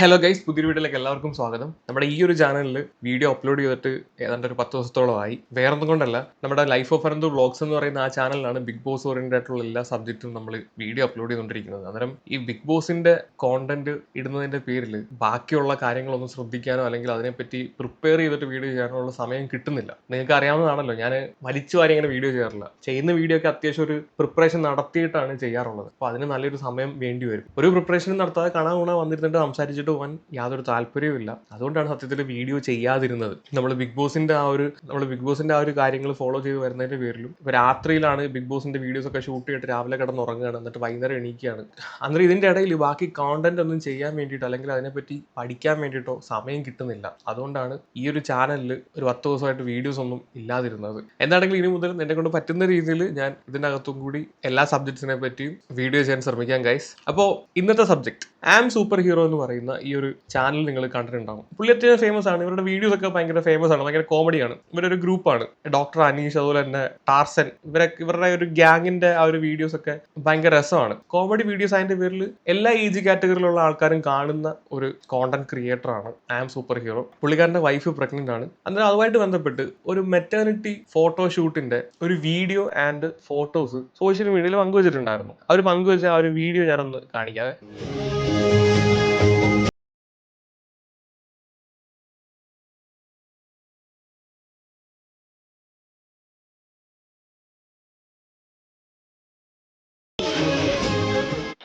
Hello guys പുതിയ വീട്ടിലേക്ക് എല്ലാവർക്കും സ്വാഗതം. നമ്മുടെ ഈ ഒരു ചാനലിൽ വീഡിയോ അപ്ലോഡ് ചെയ്തിട്ട് ഏതാണ്ട് ഒരു പത്ത് ദിവസത്തോളമായി വേറെ ഒന്നും കൊണ്ടല്ല നമ്മുടെ ലൈഫ് ഓഫ് അനന്ത് വ്ളോഗ്സ് എന്ന് പറയുന്ന ആ ചാനലിലാണ് ബിഗ് ബോസ് ഓറിയന്റഡ് ആയിട്ടുള്ള എല്ലാ സബ്ജക്റ്റും നമ്മൾ വീഡിയോ അപ്ലോഡ് ചെയ്തുകൊണ്ടിരിക്കുന്നത് അന്നേരം ഈ ബിഗ് ബോസിന്റെ കോണ്ടന്റ് ഇടുന്നതിന്റെ പേരിൽ ബാക്കിയുള്ള കാര്യങ്ങളൊന്നും ശ്രദ്ധിക്കാനോ അല്ലെങ്കിൽ അതിനെപ്പറ്റി പ്രിപ്പയർ ചെയ്തിട്ട് വീഡിയോ ചെയ്യാനുള്ള സമയം കിട്ടുന്നില്ല. നിങ്ങൾക്ക് അറിയാവുന്നതാണല്ലോ ഞാൻ വലിച്ചു വാരി ഇങ്ങനെ വീഡിയോ ചെയ്യാറില്ല. ചെയ്യുന്ന വീഡിയോ ഒക്കെ അത്യാവശ്യം ഒരു പ്രിപ്പറേഷൻ നടത്തിയിട്ടാണ് ചെയ്യാറുള്ളത്. അപ്പോൾ അതിന് നല്ലൊരു സമയം വേണ്ടി വരും. ഒരു പ്രിപ്പറേഷൻ നടത്താതെ കാണാൻ ഗുണ വന്നിരുന്നിട്ട് സംസാരിച്ചിട്ട് പോകാൻ യാതൊരു താല്പര്യവുമില്ല. അതുകൊണ്ടാണ് സത്യത്തിൽ വീഡിയോ ചെയ്യാതിരുന്നത്. നമ്മൾ ബിഗ് ബോസിന്റെ ആ ഒരു നമ്മൾ ബിഗ് ബോസിന്റെ ആ ഒരു കാര്യങ്ങൾ ഫോളോ ചെയ്ത് വരുന്നതിന്റെ പേരിലും ഇപ്പൊ രാത്രിയിലാണ് ബിഗ് ബോസിന്റെ വീഡിയോസ് ഒക്കെ ഷൂട്ട് ചെയ്തിട്ട് രാവിലെ കിടന്ന് ഉറങ്ങുകയാണ് എന്നിട്ട് വൈകുന്നേരം എണീക്കുകയാണ്. അന്നേരം ഇതിന്റെ ഇടയിൽ ബാക്കി കോണ്ടന്റ് ഒന്നും ചെയ്യാൻ വേണ്ടിയിട്ടോ അല്ലെങ്കിൽ അതിനെപ്പറ്റി പഠിക്കാൻ വേണ്ടിയിട്ടോ സമയം കിട്ടുന്നില്ല. അതുകൊണ്ടാണ് ഈ ഒരു ചാനലിൽ ഒരു പത്ത് ദിവസമായിട്ട് വീഡിയോസ് ഒന്നും ഇല്ലാതിരുന്നത്. എന്താണെങ്കിലും ഇനി മുതൽ എന്നെ കൊണ്ട് പറ്റുന്ന രീതിയിൽ ഞാൻ ഇതിനകത്തും കൂടി എല്ലാ സബ്ജക്ട്സിനെ പറ്റിയും വീഡിയോ ചെയ്യാൻ ശ്രമിക്കാം ഗൈസ് അപ്പോൾ ഇന്നത്തെ സബ്ജക്ട് ആം സൂപ്പർ ഹീറോ എന്ന് പറയുന്ന ഈ ഒരു ചാനൽ നിങ്ങൾ കണ്ടിട്ടുണ്ടാവും. പുള്ളി അത്യാവശ്യം ഫേമസ് ആണ്. ഇവരുടെ വീഡിയോസ് ഒക്കെ ഭയങ്കര ഫേമസ് ആണ്. ഭയങ്കര കോമഡിയാണ് ഇവരൊരു ഗ്രൂപ്പാണ് ഡോക്ടർ അനീഷ് അതുപോലെ തന്നെ ടാർസൻ ഇവരെ ഇവരുടെ ഒരു ഗ്യാങ്ങിന്റെ ആ ഒരു വീഡിയോസ് ഒക്കെ ഭയങ്കര രസമാണ്. കോമഡി വീഡിയോസ് അതിന്റെ പേരിൽ എല്ലാ ഏജ് കാറ്റഗറിയിലുള്ള ആൾക്കാരും കാണുന്ന ഒരു കോണ്ടന്റ് ക്രിയേറ്റർ ആണ്. ഐ ആം സൂപ്പർ ഹീറോ പുള്ളിക്കാരന്റെ വൈഫ് പ്രഗ്നന്റ് ആണ്. അന്നേരം അതുമായിട്ട് ബന്ധപ്പെട്ട് ഒരു മെറ്റേണിറ്റി ഫോട്ടോ ഷൂട്ടിന്റെ ഒരു വീഡിയോ ആൻഡ് ഫോട്ടോസ് സോഷ്യൽ മീഡിയയിൽ പങ്കുവച്ചിട്ടുണ്ടായിരുന്നു. അവർ പങ്കുവച്ച ആ ഒരു വീഡിയോ ഞാനൊന്ന് കാണിക്കാവേ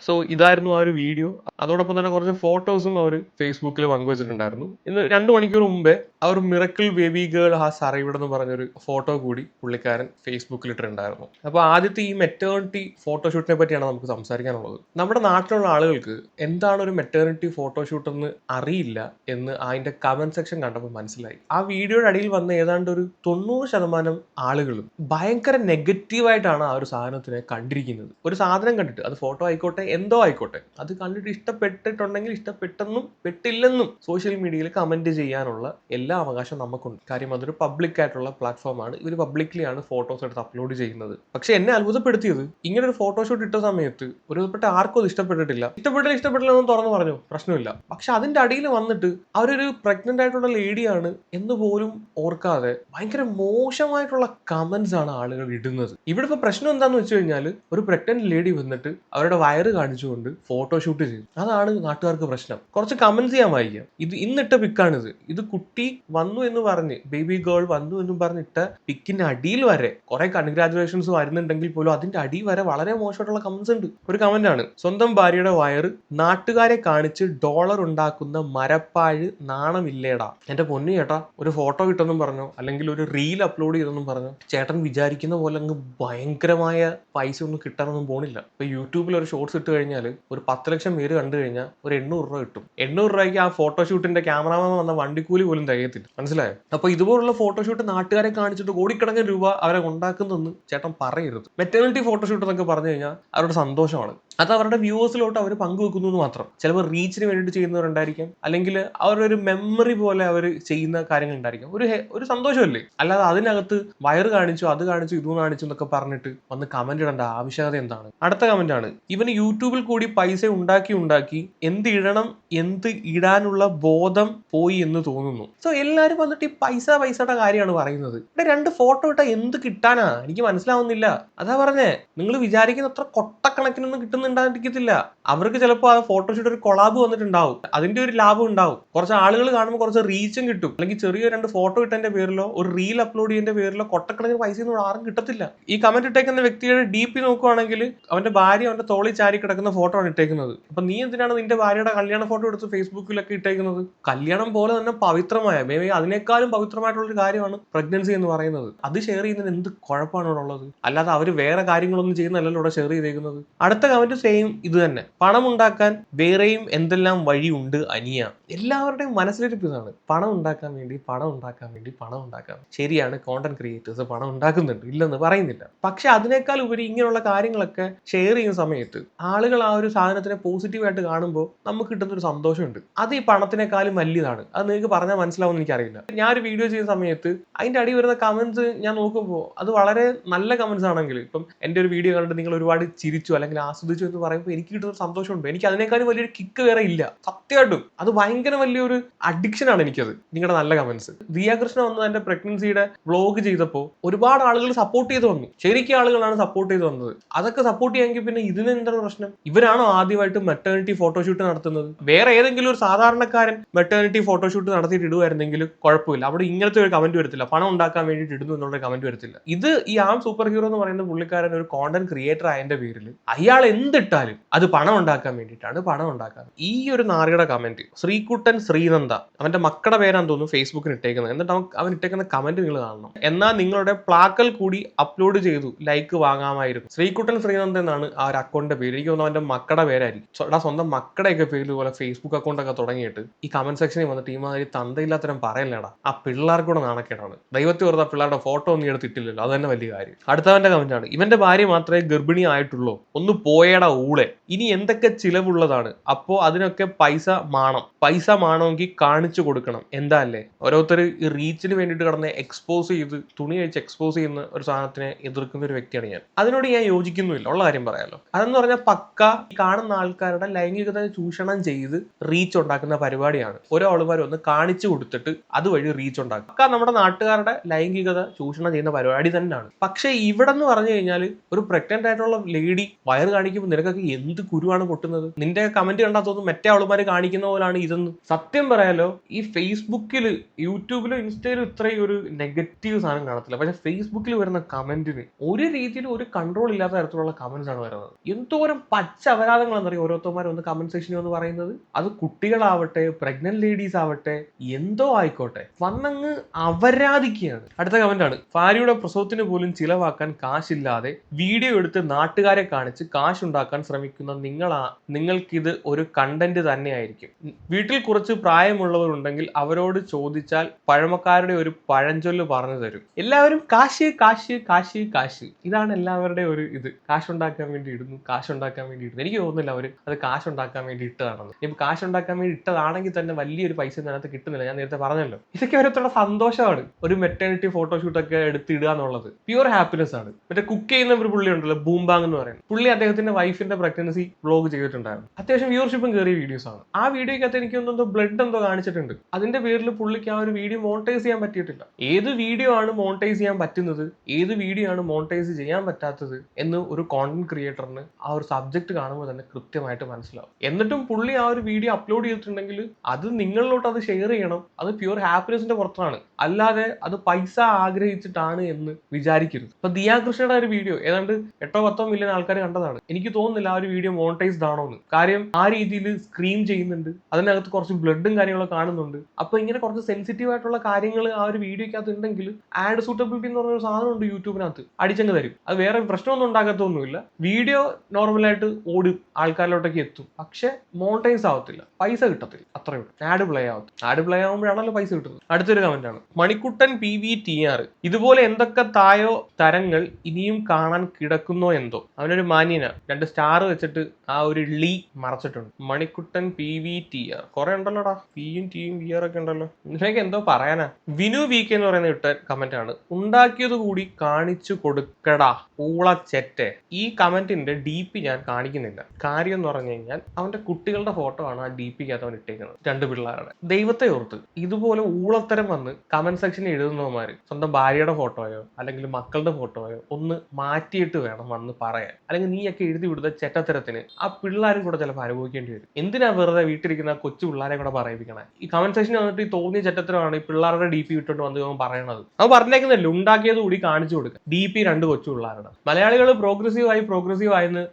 സോ ഇതായിരുന്നു ആ ഒരു വീഡിയോ അതോടൊപ്പം തന്നെ കുറച്ച് ഫോട്ടോസും അവർ ഫേസ്ബുക്കിൽ പങ്കുവച്ചിട്ടുണ്ടായിരുന്നു. ഇന്ന് രണ്ട് മണിക്കൂർ മുമ്പേ ആ ഒരു മിറക്കിൾ ബേബി ഗേൾ ഹാ സറൈവിടെ എന്ന് പറഞ്ഞൊരു ഫോട്ടോ കൂടി പുള്ളിക്കാരൻ ഫേസ്ബുക്കിൽ ഇട്ടിട്ടുണ്ടായിരുന്നു. അപ്പോൾ ആദ്യത്തെ ഈ മെറ്റേണിറ്റി ഫോട്ടോഷൂട്ടിനെ പറ്റിയാണ് നമുക്ക് സംസാരിക്കാനുള്ളത്. നമ്മുടെ നാട്ടിലുള്ള ആളുകൾക്ക് എന്താണ് ഒരു മെറ്റേണിറ്റി ഫോട്ടോഷൂട്ട് എന്ന് അറിയില്ല എന്ന് അതിന്റെ കമന്റ് സെക്ഷൻ കണ്ടപ്പോൾ മനസ്സിലായി. ആ വീഡിയോയുടെ അടിയിൽ വന്ന ഏതാണ്ട് ഒരു തൊണ്ണൂറ് ശതമാനം ആളുകളും ഭയങ്കര നെഗറ്റീവായിട്ടാണ് ആ ഒരു സാധനത്തിനെ കണ്ടിരിക്കുന്നത്. ഒരു സാധനം കണ്ടിട്ട് അത് ഫോട്ടോ ആയിക്കോട്ടെ എന്തോ ആയിക്കോട്ടെ. അത് കണ്ടിട്ട് ഇഷ്ടപ്പെട്ടിട്ടുണ്ടെങ്കിൽ ഇഷ്ടപ്പെട്ടെന്നും പെട്ടില്ലെന്നും സോഷ്യൽ മീഡിയയിൽ കമന്റ് ചെയ്യാനുള്ള എല്ലാ അവകാശം നമുക്കുണ്ട്. കാര്യം അതൊരു പബ്ലിക് ആയിട്ടുള്ള പ്ലാറ്റ്ഫോമാണ് ഇവർ പബ്ലിക്കലിയാണ് ഫോട്ടോസ് എടുത്ത് അപ്ലോഡ് ചെയ്യുന്നത്. പക്ഷെ എന്നെ അത്ഭുതപ്പെടുത്തിയത് ഇങ്ങനെ ഒരു ഫോട്ടോഷൂട്ട് ഇട്ട സമയത്ത് ഒരുപ്പെട്ട ആർക്കും അത് ഇഷ്ടപ്പെട്ടിട്ടില്ല. ഇഷ്ടപ്പെട്ടില്ല ഇഷ്ടപ്പെട്ടില്ല എന്ന് തുറന്നു പറഞ്ഞു. പ്രശ്നമില്ല. പക്ഷെ അതിന്റെ അടിയിൽ വന്നിട്ട് അവരൊരു പ്രഗ്നന്റ് ആയിട്ടുള്ള ലേഡിയാണ് എന്ന് പോലും ഓർക്കാതെ ഭയങ്കര മോശമായിട്ടുള്ള കമന്റ്സ് ആണ് ആളുകൾ ഇടുന്നത്. ഇവിടെ പ്രശ്നം എന്താന്ന് വെച്ച് കഴിഞ്ഞാൽ ഒരു പ്രഗ്നന്റ് ലേഡി വന്നിട്ട് അവരുടെ വയറ് കാണിച്ചുകൊണ്ട് ഫോട്ടോഷൂട്ട് ചെയ്തു. അതാണ് നാട്ടുകാർക്ക് പ്രശ്നം. കുറച്ച് കമന്റ് ചെയ്യാൻ വായിക്കാം. ഇത് ഇന്നിട്ട പിക്കാണിത് ഇത് കുട്ടി വന്നു എന്ന് പറഞ്ഞ് ബേബി ഗേൾ വന്നു എന്ന് പറഞ്ഞിട്ട് പിക്കിന്റെ അടിയിൽ വരെ കുറെ കൺഗ്രാജുലേഷൻസ് വരുന്നുണ്ടെങ്കിൽ പോലും അതിന്റെ അടി വരെ വളരെ മോശമായിട്ടുള്ള കമന്റ്സ് ഉണ്ട്. ഒരു കമന്റ് ആണ്. സ്വന്തം ഭാര്യയുടെ വയറ് നാട്ടുകാരെ കാണിച്ച് ഡോളർ ഉണ്ടാക്കുന്ന മരപ്പാഴ് നാണമില്ലേടാ. എന്റെ പൊന്നു ചേട്ടാ ഒരു ഫോട്ടോ കിട്ടുമെന്നും പറഞ്ഞോ? അല്ലെങ്കിൽ ഒരു റീൽ അപ്ലോഡ് ചെയ്തെന്നും പറഞ്ഞോ? ചേട്ടൻ വിചാരിക്കുന്ന പോലെ അങ്ങ് ഭയങ്കരമായ പൈസ ഒന്നും കിട്ടാനൊന്നും പോണില്ല. ഇപ്പൊ യൂട്യൂബിൽ ഒരു ഷോർട്സ് ഇട്ട് കഴിഞ്ഞാൽ ഒരു പത്ത് ലക്ഷം പേര് കണ്ടു കഴിഞ്ഞാൽ ഒരു എണ്ണൂറ് രൂപ കിട്ടും. എണ്ണൂറ് രൂപയ്ക്ക് ആ ഫോട്ടോഷൂട്ടിന്റെ ക്യാമറാമാൻ വന്ന വണ്ടിക്കൂലി പോലും തികയത്തില്ല. മനസ്സിലായോ? അപ്പൊ ഇതുപോലുള്ള ഫോട്ടോഷൂട്ട് നാട്ടുകാരെ കാണിച്ചിട്ട് കോടിക്കണക്കിന് രൂപ അവരെ ഉണ്ടാക്കുന്നെന്ന് ചേട്ടൻ പറയരുത്. മെറ്റേണിറ്റി ഫോട്ടോഷൂട്ട് എന്നൊക്കെ പറഞ്ഞു കഴിഞ്ഞാൽ അവരുടെ സന്തോഷമാണ്. അത് അവരുടെ വ്യൂവേഴ്സിലോട്ട് അവർ പങ്കുവെക്കുന്നു എന്ന് മാത്രം. ചിലപ്പോൾ റീച്ചിന് വേണ്ടിയിട്ട് ചെയ്യുന്നവരുണ്ടായിരിക്കാം. അല്ലെങ്കിൽ അവരുടെ ഒരു മെമ്മറി പോലെ അവർ ചെയ്യുന്ന കാര്യങ്ങൾ ഉണ്ടായിരിക്കും. ഒരു ഒരു സന്തോഷമല്ലേ? അല്ലാതെ അതിനകത്ത് വയറ് കാണിച്ചു അത് കാണിച്ചു ഇതും കാണിച്ചു എന്നൊക്കെ പറഞ്ഞിട്ട് വന്ന് കമന്റ് ഇടേണ്ട ആവശ്യകത എന്താണ്? അടുത്ത കമന്റ് ആണ്. ഇവന് യൂട്യൂബിൽ കൂടി പൈസ ഉണ്ടാക്കി ഉണ്ടാക്കി എന്ത് ഇടണം എന്ത് ഇടാനുള്ള ബോധം പോയി എന്ന് തോന്നുന്നു. സോ എല്ലാരും വന്നിട്ട് ഈ പൈസ പൈസയുടെ കാര്യമാണ് പറയുന്നത്. ഇവിടെ രണ്ട് ഫോട്ടോ ഇട്ടാ എന്ത് കിട്ടാനാ? എനിക്ക് മനസ്സിലാവുന്നില്ല. അതാ പറഞ്ഞേ നിങ്ങൾ വിചാരിക്കുന്ന അത്ര കൊട്ടക്കണക്കിനൊന്നും കിട്ടുന്നുണ്ടായിരിക്കത്തില്ല. അവർക്ക് ചിലപ്പോൾ ആ ഫോട്ടോഷൂട്ട് ഒരു കൊളാബ് വന്നിട്ടുണ്ടാവും. അതിന്റെ ഒരു ലാഭം ഉണ്ടാവും. കുറച്ച് ആളുകൾ കാണുമ്പോൾ കുറച്ച് റീച്ചും കിട്ടും. അല്ലെങ്കിൽ ചെറിയ രണ്ട് ഫോട്ടോ ഇട്ടതിന്റെ പേരിലോ ഒരു റീൽ അപ്ലോഡ് ചെയ്യുന്നതിന്റെ പേരിലോ കൊട്ടക്കണക്കിന് പൈസ ഒന്നും ആരും കിട്ടത്തില്ല. ഈ കമന്റ് ഇട്ടേക്കുന്ന വ്യക്തിയുടെ ഡി പി നോക്കുവാണെങ്കിൽ അവന്റെ ഭാര്യ അവന്റെ തോളി ചാരി കിടക്കുന്ന ഫോട്ടോ ആണ് ഇട്ടേക്കുന്നത്. അപ്പൊ നീ എന്തിനാണ് നിന്റെ ഭാര്യയുടെ കല്യാണ ഫോട്ടോ എടുത്ത് ഫേസ്ബുക്കിലൊക്കെ ഇട്ടേക്കുന്നത്? കല്യാണം പോലെ തന്നെ പവിത്രമായ മേ ബി അതിനേക്കാളും പവിത്രമായിട്ടുള്ള ഒരു കാര്യമാണ് പ്രഗ്നൻസി എന്ന് പറയുന്നത്. അത് ഷെയർ ചെയ്യുന്നതിന് എന്ത് കുഴപ്പമാണ് ഇവിടെ ഉള്ളത്? അല്ലാതെ അവർ വേറെ കാര്യങ്ങളൊന്നും ചെയ്യുന്നതല്ലല്ലോ ഇവിടെ ഷെയർ ചെയ്തേക്കുന്നത്. അടുത്ത കമന്റ് സെയിം ഇത് തന്നെ. പണം ഉണ്ടാക്കാൻ വേറെയും എന്തെല്ലാം വഴിയുണ്ട് അനിയ? എല്ലാവരുടെയും മനസ്സിലിരിപ്പ് ഇതാണ് പണം ഉണ്ടാക്കാൻ വേണ്ടി പണം ഉണ്ടാക്കാൻ വേണ്ടി പണം ഉണ്ടാക്കാൻ ശരിയാണ് കോണ്ടന്റ് ക്രിയേറ്റേഴ്സ് പണം ഉണ്ടാക്കുന്നുണ്ട്. ഇല്ലെന്ന് പറയുന്നില്ല. പക്ഷെ അതിനേക്കാൾ ഉപരി ഇങ്ങനെയുള്ള കാര്യങ്ങളൊക്കെ ഷെയർ ചെയ്യുന്ന സമയത്ത് ആളുകൾ ആ ഒരു സാധനത്തിനെ പോസിറ്റീവായിട്ട് കാണുമ്പോൾ നമുക്ക് കിട്ടുന്ന ഒരു സന്തോഷമുണ്ട്. അത് ഈ പണത്തിനേക്കാളും വലിയതാണ് അത് നിങ്ങൾക്ക് പറഞ്ഞാൽ മനസ്സിലാവുമെന്ന് എനിക്കറിയില്ല. ഞാൻ ഒരു വീഡിയോ ചെയ്യുന്ന സമയത്ത് അതിന്റെ അടി വരുന്ന കമന്റ്സ് ഞാൻ നോക്കുമ്പോൾ അത് വളരെ നല്ല കമന്റ്സ് ആണെങ്കിൽ ഇപ്പം എന്റെ ഒരു വീഡിയോ കണ്ടിട്ട് നിങ്ങൾ ഒരുപാട് ചിരിച്ചു അല്ലെങ്കിൽ ആസ്വദിച്ചു എന്ന് പറയുമ്പോൾ എനിക്ക് കിട്ടുന്ന സന്തോഷമുണ്ട്. എനിക്ക് അതിനേക്കാളും വലിയൊരു കിക്ക് വേറെ ഇല്ല. സത്യമായിട്ടും അത് ഭയങ്കര വലിയൊരു അഡിക്ഷൻ ആണ് എനിക്കത്. നിങ്ങളുടെ നല്ല കമന്റ്സ് ദിയാകൃഷ്ണ വന്ന് എന്റെ പ്രഗ്നൻസിയുടെ വ്ളോഗ് ചെയ്തപ്പോൾ ഒരുപാട് ആളുകൾ സപ്പോർട്ട് ചെയ്ത് വന്നു. ശരിക്കും ആളുകളാണ് സപ്പോർട്ട് ചെയ്ത് വന്നത്. അതൊക്കെ സപ്പോർട്ട് ചെയ്യാമെങ്കിൽ പിന്നെ ഇതിന് എന്താണ് പ്രശ്നം ഇവരാണോ ആദ്യമായിട്ട് മെറ്റേണിറ്റി ഫോട്ടോഷൂട്ട് നടത്തുന്നത്? വേറെ ഏതെങ്കിലും ഒരു സാധാരണക്കാരൻ മെറ്റേണിറ്റി ഫോട്ടോഷൂട്ട് നടത്തിയിട്ട് ഇടുമായിരുന്നെങ്കിൽ കുഴപ്പമില്ല. അവിടെ ഇങ്ങനത്തെ ഒരു കമന്റ് വരത്തില്ല. പണം ഉണ്ടാക്കാൻ വേണ്ടിയിട്ട് ഇടുന്നു എന്നുള്ള കമന്റ് വരത്തില്ല. ഇത് ഈ ആം സൂപ്പർ ഹീറോ എന്ന് പറയുന്ന പുള്ളിക്കാരൻ ഒരു കോണ്ടന്റ് ക്രിയേറ്റർ ആയതിന്റെ പേരിൽ അയാൾ എന്തിട്ടാലും അത് പണം ഉണ്ടാക്കാൻ വേണ്ടിയിട്ടാണ് പണം ഉണ്ടാക്കാൻ ഈ ഒരു നാറിയുടെ കമന്റ് ശ്രീകുട്ടൻ ശ്രീനന്ദ അവന്റെ മക്കളുടെ പേരാന്ന് തോന്നുന്നു ഫേസ്ബുക്കിൽ ഇട്ടേക്കുന്നത്. എന്നിട്ട് അവൻ അവൻ ഇട്ടേക്കുന്ന കമന്റ് നിങ്ങൾ കാണണം. എന്നാൽ നിങ്ങളുടെ പ്ലാക്കൽ കൂടി അപ്ലോഡ് ചെയ്തു ലൈക്ക് വാങ്ങാമായിരുന്നു. ശ്രീകുട്ടൻ ശ്രീനന്ദ എന്നാണ് ആ ഒരു അക്കൗണ്ടിന്റെ പേര്. എനിക്ക് തോന്നുന്നു അവന്റെ മക്കളുടെ പേരായിരിക്കും എടാ സ്വന്തം മക്കളുടെയൊക്കെ പേരിൽ പോലെ ഫേസ്ബുക്ക് അക്കൗണ്ട് ഒക്കെ തുടങ്ങിയിട്ട് ഈ കമന്റ് സെക്ഷനിൽ വന്നിട്ട് ഈ മാതിരി തന്തയില്ലാത്തരം പറയല്ലേടാ. ആ പിള്ളേർക്ക് കൂടെ നാണക്കേടാണ്. ദൈവത്തെ വെറുതെ പിള്ളേരുടെ ഫോട്ടോ ഒന്നും എടുത്തിട്ടില്ലല്ലോ. അത് തന്നെ വലിയ കാര്യം. അടുത്തവന്റെ കമന്റാണ് ഇവന്റെ ഭാര്യ മാത്രമേ ഗർഭിണി ആയിട്ടുള്ളൂ. ഒന്ന് പോയടാ ഊളെ. ഇനി എന്തൊക്കെ ചിലവുള്ളതാണ്? അപ്പോ അതിനൊക്കെ പൈസ മാണം. പൈസ മാണമെങ്കിൽ കാണിച്ചു കൊടുക്കണം. എന്താ അല്ലേ? ഓരോരുത്തർ ഈ റീച്ചിന് വേണ്ടിട്ട് കിടന്ന് എക്സ്പോസ് ചെയ്ത് തുണി കഴിച്ച് എക്സ്പോസ് ചെയ്യുന്ന ഒരു സാധനത്തിനെ എതിർക്കുന്ന ഒരു വ്യക്തിയാണ് ഞാൻ. അതിനോട് ഞാൻ യോജിക്കുന്നുമില്ല. ഉള്ള കാര്യം പറയാലോ. അതെന്ന് പറഞ്ഞാൽ പക്ക കാണുന്ന ആൾക്കാരുടെ ലൈംഗികത ചൂഷണം ചെയ്ത് റീച്ച് ഉണ്ടാക്കുന്ന പരിപാടിയാണ്. ഓരോ ആളുമാർ ഒന്ന് കാണിച്ചു കൊടുത്തിട്ട് അതുവഴി റീച്ച് ഉണ്ടാക്കും. പക്ക നമ്മുടെ നാട്ടുകാരുടെ ലൈംഗികത ചൂഷണം ചെയ്യുന്ന പരിപാടി തന്നെയാണ്. പക്ഷേ ഇവിടെ എന്ന് പറഞ്ഞു കഴിഞ്ഞാൽ ഒരു പ്രഗ്നന്റ് ആയിട്ടുള്ള ലേഡി വയറ് കാണിക്കുമ്പോൾ നിനക്കൊക്കെ എന്ത് കുരുവാണ് പൊട്ടുന്നത്? നിന്റെ കമന്റ് കണ്ടാൽ തോന്നും മറ്റേ ആളുമാർ കാണിക്കുന്ന പോലാണ് ഇതെന്ന്. സത്യം പറയാലോ ഈ ഫേസ്ബുക്കിൽ യൂട്യൂബിലും ഇൻസ്റ്റയിലും ഇത്രയും ഒരു നെഗറ്റീവ് സാധനം കാണത്തില്ല. പക്ഷെ ഫേസ്ബുക്കിൽ വരുന്ന കമന്റിന് ഒരു രീതിയിലും ഒരു കൺട്രോൾ ഇല്ലാത്ത തരത്തിലുള്ള കമന്റ്സ് ആണ് വരുന്നത്. എന്തോരം പച്ച അപരാധങ്ങളെന്നറിയാം ഓരോരുത്തന്മാർ ഒന്ന് കമന്റ് സെക്ഷനിൽ വന്ന് പറയുന്നത്? അത് കുട്ടികളാവട്ടെ പ്രഗ്നന്റ് ലേഡീസ് ആവട്ടെ എന്തോ ആയിക്കോട്ടെ. വന്നങ്ങ് അവരാധിക്കുകയാണ്. അടുത്ത കമന്റ് ആണ്. ഭാര്യയുടെ പ്രസവത്തിന് പോലും ചിലവാക്കാൻ കാശില്ലാതെ വീഡിയോ എടുത്ത് നാട്ടുകാരെ കാണിച്ച് കാശ് ഉണ്ടാക്കാൻ ശ്രമിക്കുന്ന നിങ്ങളാ നിങ്ങൾക്കിത് ഒരു കണ്ടന്റ് തന്നെയായിരിക്കും. വീട്ടിൽ കുറച്ച് പ്രായമുള്ളവർ ഉണ്ടെങ്കിൽ അവരോട് ചോദിച്ചാൽ പഴമക്കാരുടെ ഒരു പഴഞ്ചൊല്ല് പറഞ്ഞു തരും. എല്ലാവരും കാശ് കാശ് കാശ് കാശ്. ഇതാണ് എല്ലാവരുടെയും ഒരു ഇത്. കാശുണ്ടാക്കാൻ വേണ്ടി ഇടുന്നു കാശുണ്ടാക്കാൻ വേണ്ടി വേണ്ടിയിട്ട് എനിക്ക് തോന്നുന്നില്ല അവർ അത് കാശുണ്ടാക്കാൻ വേണ്ടി ഇട്ടതാണെന്ന് ഇപ്പൊ കാശുണ്ടാക്കാൻ വേണ്ടി ഇട്ടതാണെങ്കിൽ തന്നെ വലിയൊരു പൈസ ഇതിനകത്ത് കിട്ടുന്നില്ല. ഞാൻ നേരത്തെ പറഞ്ഞല്ലോ. ഇതൊക്കെ ഓരോരുത്തരുടെ സന്തോഷമാണ്. ഒരു മെറ്റേണിറ്റി ഫോട്ടോഷൂട്ടൊക്കെ എടുത്തിടുക എന്നുള്ളത് പ്യുവർ ഹാപ്പിനെസ് ആണ്. മറ്റേ കുക്ക് ചെയ്യുന്ന ഒരു പുള്ളി ഉണ്ടല്ലോ ബൂംബാങ് എന്ന് പറയുന്നത്. പുള്ളി അദ്ദേഹത്തിന്റെ വൈഫിന്റെ പ്രഗ്നൻസി വ്ലോഗ് ചെയ്തിട്ടുണ്ടായിരുന്നു. അത്യാവശ്യം വ്യൂവർഷിപ്പും കയറിയ വീഡിയോസ് ആണ്. ആ വീഡിയോക്കകത്ത് എനിക്ക് എന്തോ ബ്ലഡ് എന്തോ കാണിച്ചിട്ടുണ്ട്. അതിന്റെ പേരിൽ പുള്ളിക്ക് ആ ഒരു വീഡിയോ മോണിറ്റൈസ് ചെയ്യാൻ പറ്റിയിട്ടില്ല. ഏത് വീഡിയോ ആണ് മോണിറ്റൈസ് ചെയ്യാൻ പറ്റുന്നത്? ഏത് വീഡിയോ ആണ് മോണിറ്റൈസ് ചെയ്യാൻ പറ്റാത്തത്? എന്ന് ഒരു കോണ്ടന്റ് ക്രിയേറ്ററിന് ആ ഒരു സബ്ജക്ട് കാണുമ്പോൾ തന്നെ കൃത്യമായിട്ട് മനസ്സിലാവും. എന്നിട്ടും പുള്ളി ആ ഒരു വീഡിയോ അപ്ലോഡ് ചെയ്തിട്ടുണ്ടെങ്കിൽ അത് നിങ്ങളിലോട്ട് അത് ഷെയർ ചെയ്യണം. അത് പ്യുവർ ഹാപ്പിനെസിന്റെ പുറത്താണ്. അല്ലാതെ അത് പൈസ ആഗ്രഹിച്ചിട്ടാണ് എന്ന് വിചാരിക്കരുത്. ഇപ്പൊ ദിയാകൃഷ്ണയുടെ ഒരു വീഡിയോ ഏതാണ്ട് എട്ടോ പത്തോ മില്യൺ ആൾക്കാർ കണ്ടതാണ്. എനിക്ക് തോന്നുന്നില്ല ആ ഒരു വീഡിയോ മോണിറ്റൈസ്ഡ് ആണോ എന്ന് കാര്യം ആ രീതിയിൽ സ്ക്രീം ചെയ്യുന്നുണ്ട്. അതിനകത്ത് കുറച്ച് ബ്ലഡും കാര്യങ്ങളൊക്കെ കാണുന്നുണ്ട്. അപ്പൊ ഇങ്ങനെ കുറച്ച് സെൻസിറ്റീവ് ആയിട്ടുള്ള കാര്യങ്ങൾ ആ ഒരു വീഡിയോക്കകത്ത് ഉണ്ടെങ്കിൽ ആഡ് സൂട്ടബിലിറ്റി എന്ന് പറഞ്ഞ ഒരു സാധനം ഉണ്ട് യൂട്യൂബിനകത്ത് അടിച്ചങ്ങ് തരും. അത് വേറെ പ്രശ്നമൊന്നും ഉണ്ടാകത്തൊന്നുമില്ല. വീഡിയോ നോർമലായിട്ട് ഓടും ആൾക്കാരിലോട്ടൊക്കെ എത്തും. പക്ഷെ മോണിറ്റൈസ് ആവത്തില്ല. പൈസ കിട്ടത്തില്ല. അത്രയേ ഉള്ളൂ. ആഡ് പ്ലേ ആവും ആഡ് പ്ലേ ആവുമ്പോഴാണല്ലോ പൈസ കിട്ടുന്നത്. അടുത്തൊരു കമന്റ് ആണ്. Manikuttan P V T R ഇതുപോലെ എന്തൊക്കെ തായോ തരങ്ങൾ ഇനിയും കാണാൻ കിടക്കുന്നോ എന്തോ? അവനൊരു മാന്യന. രണ്ട് സ്റ്റാർ വെച്ചിട്ട് ആ ഒരു ലീ മറച്ചിട്ടുണ്ട്. Manikuttan P V T R കുറെ ഉണ്ടല്ലോടാ. പിയും ടിയും വി ആർ ഒക്കെ ഉണ്ടല്ലോ. ഇതിനൊക്കെ എന്തോ പറയാനാ? വിനു വി കെ എന്ന് പറയുന്ന ഇട്ട കമന്റ് ആണ്. ഉണ്ടാക്കിയത് കൂടി കാണിച്ചു കൊടുക്കടാ. പൂള ചെറ്റെ ഈ കമന്റിന്റെ ഡീപ്പ് ഞാൻ കാണിക്കുന്നില്ല. കാര്യം എന്ന് പറഞ്ഞു കഴിഞ്ഞാൽ അവന്റെ കുട്ടികളുടെ ഫോട്ടോ ആണ് ആ ഡി പിക്കകത്ത് അവൻ ഇട്ടേക്കുന്നത്. രണ്ട് പിള്ളേരുടെ. ദൈവത്തെ ഓർത്ത് ഇതുപോലെ ഊളത്തരം വന്ന് കമന്റ് സെക്ഷനിൽ എഴുതുന്നവന്മാര് സ്വന്തം ഭാര്യയുടെ ഫോട്ടോയോ അല്ലെങ്കിൽ മക്കളുടെ ഫോട്ടോയോ ഒന്ന് മാറ്റിയിട്ട് വേണം വന്ന് പറയാൻ. അല്ലെങ്കിൽ നീയൊക്കെ എഴുതി വിടുന്ന ചെറ്റത്തരത്തിന് ആ പിള്ളേരും കൂടെ ചിലപ്പോൾ അനുഭവിക്കേണ്ടി വരും. എന്തിനാ വെറുതെ വീട്ടിലിരിക്കുന്ന കൊച്ചു പിള്ളേരെ കൂടെ പറയിപ്പിക്കണേ? ഈ കമന്റ് സെക്ഷനിൽ വന്നിട്ട് ഈ തോന്നിയ ചെറ്റത്തരമാണ് ഈ പിള്ളേരുടെ ഡി പി ഇട്ടിട്ട് വന്ന് പറയണത്. അത് പറഞ്ഞേക്കുന്നില്ല ഉണ്ടാക്കിയത് കൂടി കാണിച്ചു കൊടുക്കുക ഡി പി രണ്ട് കൊച്ചു പിള്ളേരുടെ. മലയാളികൾ പ്രോഗ്രസീവ് ആയി പ്രോഗ്രസീവ് ആയെന്ന്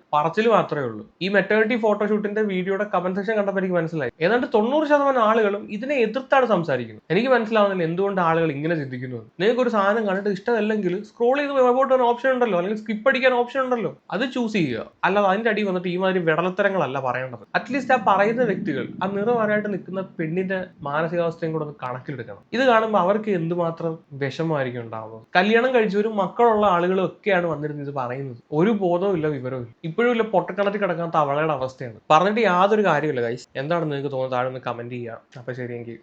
പറച്ചിൽ മാത്രമേ ഉള്ളൂ. ഈ മെറ്റേണിറ്റി ഫോട്ടോഷൂട്ടിന്റെ വീഡിയോയുടെ കമന്റ് സെക്ഷൻ കണ്ടപ്പോൾ എനിക്ക് മനസ്സിലായി. ഏതാണ്ട് തൊണ്ണൂറ് ശതമാനം ആളുകളും ഇതിനെ എതിർത്താണ് സംസാരിക്കുന്നത്. എനിക്ക് മനസ്സിലാവുന്നില്ല എന്തുകൊണ്ട് ആളുകൾ ഇങ്ങനെ ചിന്തിക്കുന്നു നിങ്ങൾക്ക് ഒരു സാധനം കണ്ടിട്ട് ഇഷ്ടമല്ലെങ്കിൽ സ്ക്രോൾ ചെയ്ത് മുമ്പോട്ട് ഒരു ഓപ്ഷൻ ഉണ്ടല്ലോ. അല്ലെങ്കിൽ സ്കിപ്പ് അടിക്കാൻ ഓപ്ഷൻ ഉണ്ടല്ലോ. അത് ചൂസ് ചെയ്യുക. അല്ലാതെ അതിന്റെ അടി വന്നിട്ട് ഈ മാതിരി വിടലത്തരങ്ങളല്ല പറയേണ്ടത്. അറ്റ്ലീസ്റ്റ് ആ പറയുന്ന വ്യക്തികൾ ആ നിറവരായിട്ട് നിൽക്കുന്ന പെണ്ണിന്റെ മാനസികാവസ്ഥയും കൂടെ ഒന്ന് കണക്കിലെടുക്കണം. ഇത് കാണുമ്പോൾ അവർക്ക് എന്തുമാത്രം വിഷമമായിരിക്കും ഉണ്ടാവുന്നത് കല്യാണം കഴിച്ചവരും മക്കളുള്ള ആളുകളും ഒക്കെയാണ് വന്നിരുന്നത് ഇത് പറയുന്നത്. ഒരു ബോധവും ഇല്ല വിവരവും ഇപ്പോഴും ഇല്ല പൊട്ടക്കിണറ്റിൽ കിടക്കുന്ന തവളയുടെ അവസ്ഥയാണ്. പറഞ്ഞിട്ട് യാതൊരു കാര്യമില്ല ഗൈസ് എന്താണ് നിങ്ങൾക്ക് തോന്നുന്നത് താഴെ ഒന്ന് കമന്റ് ചെയ്യുക അപ്പോൾ ശരിയെങ്കിൽ.